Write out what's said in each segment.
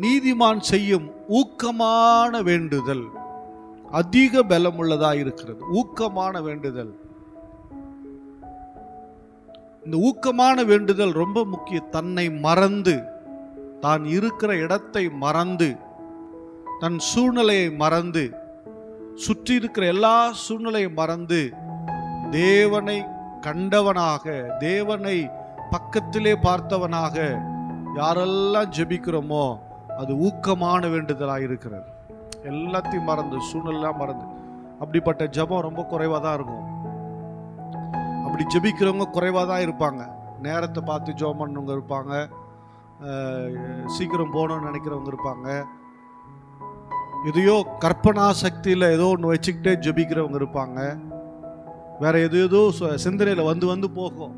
நீதிமான் செய்யும் ஊக்கமான வேண்டுதல். அதிக பலமுள்ளதா இருக்கிறது. ஊக்கமான வேண்டுதல். இந்த ஊக்கமான வேண்டுதல் ரொம்ப முக்கிய. தன்னை மறந்து தான் இருக்கிற இடத்தை மறந்து தன் சூழ்நிலையை மறந்து சுற்றி இருக்கிற எல்லா சூழ்நிலையை மறந்து தேவனை கண்டவனாக தேவனை பக்கத்திலே பார்த்தவனாக யாரெல்லாம் ஜெபிக்கிறோமோ அது ஊக்கமான வேண்டுதலாக இருக்கிறது. எல்லாத்தையும் மறந்து சூழ்நிலாம் மறந்து. அப்படிப்பட்ட ஜெபம் ரொம்ப குறைவாக தான் இருக்கும். அப்படி ஜெபிக்கிறவங்க குறைவாக தான் இருப்பாங்க. நேரத்தை பார்த்து ஜெபம் பண்ணவங்க இருப்பாங்க. சீக்கிரம் போகணும்னு நினைக்கிறவங்க இருப்பாங்க. எதையோ கற்பனா சக்தியில் ஏதோ ஒன்று வச்சுக்கிட்டே ஜெபிக்கிறவங்க இருப்பாங்க. வேற எது ஏதோ சிந்தனையில் வந்து வந்து போகும்.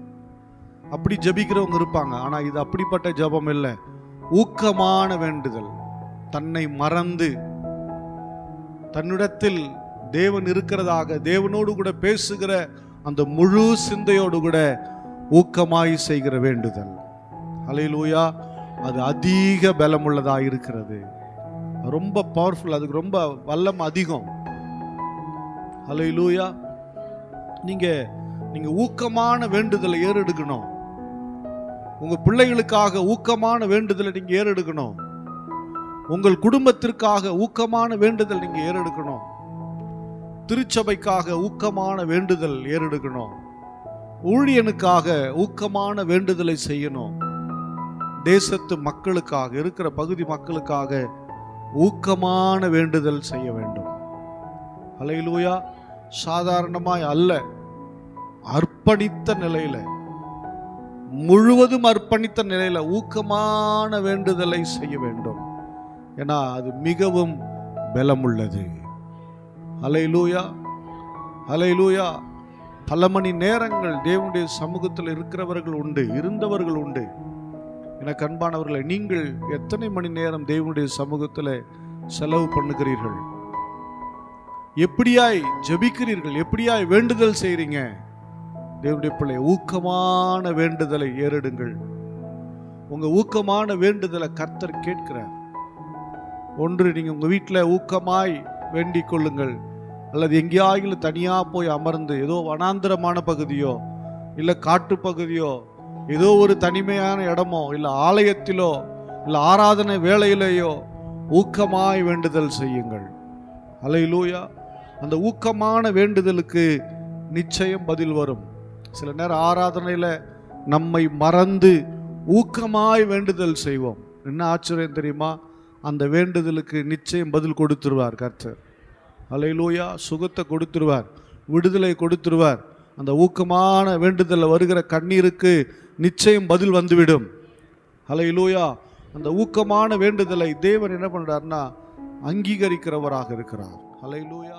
அப்படி ஜெபிக்கிறவங்க இருப்பாங்க. ஆனால் இது அப்படிப்பட்ட ஜெபம் இல்லை. ஊக்கமான வேண்டுதல். தன்னை மறந்து தன்னிடத்தில் தேவன் இருக்கிறதாக தேவனோடு கூட பேசுகிற அந்த முழு சிந்தையோடு கூட ஊக்கமாய் செய்கிற வேண்டுதல். அலையிலூயா அது அதிக பலமுள்ளதாக இருக்கிறது. ரொம்ப பவர்ஃபுல் அதுக்கு ரொம்ப வல்லம் அதிகம். அலையிலூயா நீங்கள் நீங்கள் ஊக்கமான வேண்டுதலை ஏறெடுக்கணும். உங்கள் பிள்ளைகளுக்காக ஊக்கமான வேண்டுதலை நீங்கள் ஏறெடுக்கணும். உங்கள் குடும்பத்திற்காக ஊக்கமான வேண்டுதல் நீங்கள் ஏறெடுக்கணும். திருச்சபைக்காக ஊக்கமான வேண்டுதல் ஏறெடுக்கணும். ஊழியனுக்காக ஊக்கமான வேண்டுதலை செய்யணும். தேசத்து மக்களுக்காக இருக்கிற பகுதி மக்களுக்காக ஊக்கமான வேண்டுதல் செய்ய வேண்டும். அலையிலூயா. சாதாரணமாய் அல்ல. அர்ப்பணித்த நிலையில். முழுவதும் அர்ப்பணித்த நிலையில் ஊக்கமான வேண்டுதலை செய்ய வேண்டும். ஏன்னா அது மிகவும் பலமுள்ளது. அலையிலூயா அலையிலூயா பல மணி நேரங்கள் தேவனுடைய சமூகத்தில் இருக்கிறவர்கள் உண்டு இருந்தவர்கள் உண்டு. எனக்கு அன்பானவர்களை நீங்கள் எத்தனை மணி நேரம் தேவனுடைய சமூகத்தில் செலவு பண்ணுகிறீர்கள்? எப்படியாய் ஜபிக்கிறீர்கள்? எப்படியாய் வேண்டுதல் செய்கிறீங்க தேவனுடைய பிள்ளை ஊக்கமான வேண்டுதலை ஏறிடுங்கள். உங்க ஊக்கமான வேண்டுதலை கர்த்தர் கேட்கிறார். ஒன்று நீங்க உங்க வீட்டில் ஊக்கமாய் வேண்டிக் கொள்ளுங்கள். அல்லது எங்கேயாயிலும் தனியா போய் அமர்ந்து ஏதோ வனாந்திரமான பகுதியோ இல்ல காட்டு பகுதியோ ஏதோ ஒரு தனிமையான இடமோ இல்ல ஆலயத்திலோ இல்ல ஆராதனை வேலையிலேயோ ஊக்கமாய் வேண்டுதல் செய்யுங்கள். அலையிலூயா அந்த ஊக்கமான வேண்டுதலுக்கு நிச்சயம் பதில் வரும். சில நேரம் ஆராதனையில் நம்மை மறந்து ஊக்கமாய் வேண்டுதல் செய்வோம். என்ன ஆச்சரியம் தெரியுமா? அந்த வேண்டுதலுக்கு நிச்சயம் பதில் கொடுத்துருவார் கர்த்தர். அலையிலூயா சுகத்தை கொடுத்துருவார் விடுதலை கொடுத்துருவார். அந்த ஊக்கமான வேண்டுதலில் வருகிற கண்ணீருக்கு நிச்சயம் பதில் வந்துவிடும். அலையிலூயா அந்த ஊக்கமான வேண்டுதலை தேவன் என்ன பண்ணுறாருன்னா அங்கீகரிக்கிறவராக இருக்கிறார். அலையிலூயா